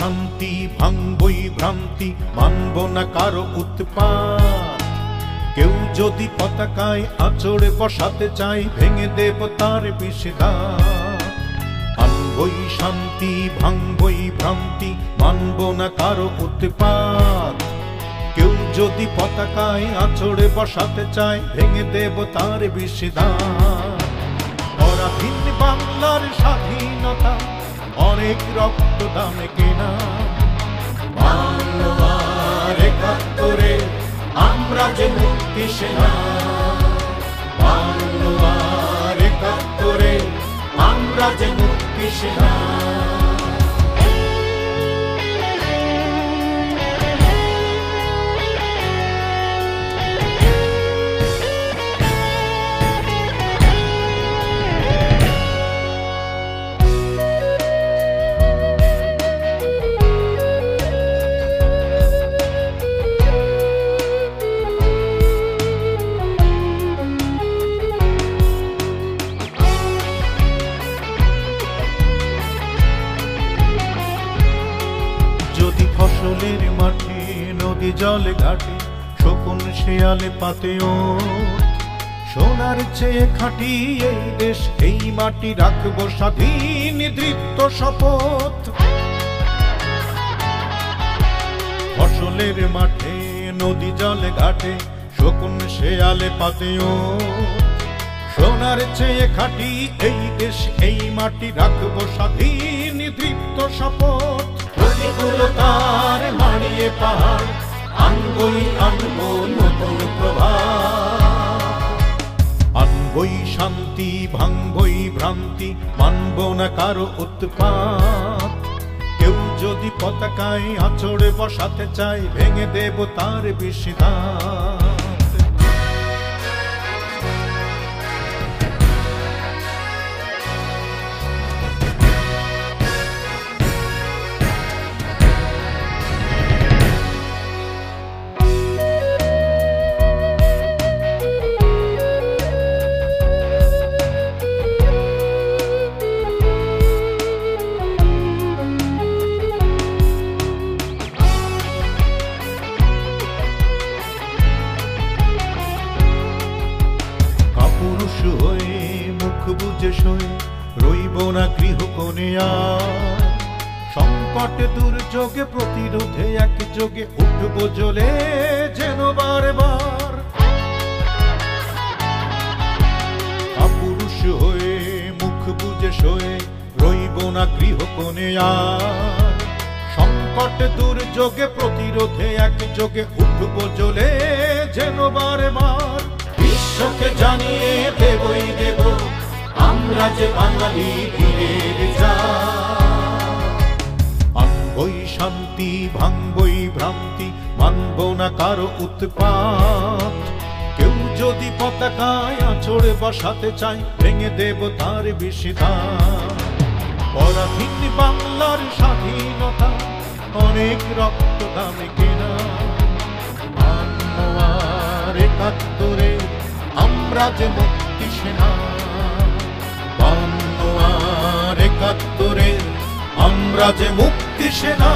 শান্তি ভাঙবই ভ্রান্তি, মানব না কারও উৎপাত। কেউ যদি পতাকায় আচড়ে বসাতে চাই ভেঙে দেব তার বিষেদা আনবই শান্তি, ভাঙবই ভ্রান্তি, মানব না কারও উৎপাত। কেউ যদি পতাকায় আচড়ে বসাতে চায়, ভেঙে দেব তার বিষেদান পরাধীন বাংলার স্বাধীনতা অনেক রক্ত দামে কেনা। আমরা যে মুক্তি সেনা। আমরা যে মুক্তি সেনা। ফসলের মাঠে, নদী জলে ঘাটে, শকুন শেয়ালে পাতেও। সোনার চেয়ে খাঁটি এই দেশ, এই মাটি রাখব স্বাধীন দৃপ্ত শপথ। ফসলের মাঠে, নদী জলে ঘাটে, শকুন শেয়ালে পাতেও। সোনার চেয়ে খাঁটি এই দেশ, এই মাটি রাখব স্বাধীন দৃপ্ত শপথ। প্রতিকূলতার মারিয়ে পাহাড় আনবই আনব নতুন প্রভাত আনবই শান্তি ভাঙবই ভ্রান্তি, মানব না কারও উৎপাত। কেউ যদি পতাকায় আচড়ে বসাতে চায়, ভেঙে দেব তার বিষিদাত বুঝে সয়ে রইব না গৃহকোণে সংকট দুর্যোগে, প্রতিরোধে এক যোগে উঠব যেন বারবার। কাপুরুষ হয়ে, মুখ বুঝে সয়ে রইব না গৃহকোণে দুর্যোগে, প্রতিরোধে উঠব জ্বলে যেন বারবার। বিশ্বকে জানিয়ে দেবই দেব আমরা যে বাঙালি বীরের যা শান্তি ভাঙবই ভ্রান্তি, মানব না কারও উৎপাত। কেউ যদি পতাকায় আচড়ে বসাতে চায়, ভেঙে দেব তার বিষিদান। পরাধীন বাংলার স্বাধীনতা অনেক রক্ত দামে কেনা একাত্তরে আমরা যে মুক্তি সেনা একাত্তরে আমরা যে মুক্তি সেনা।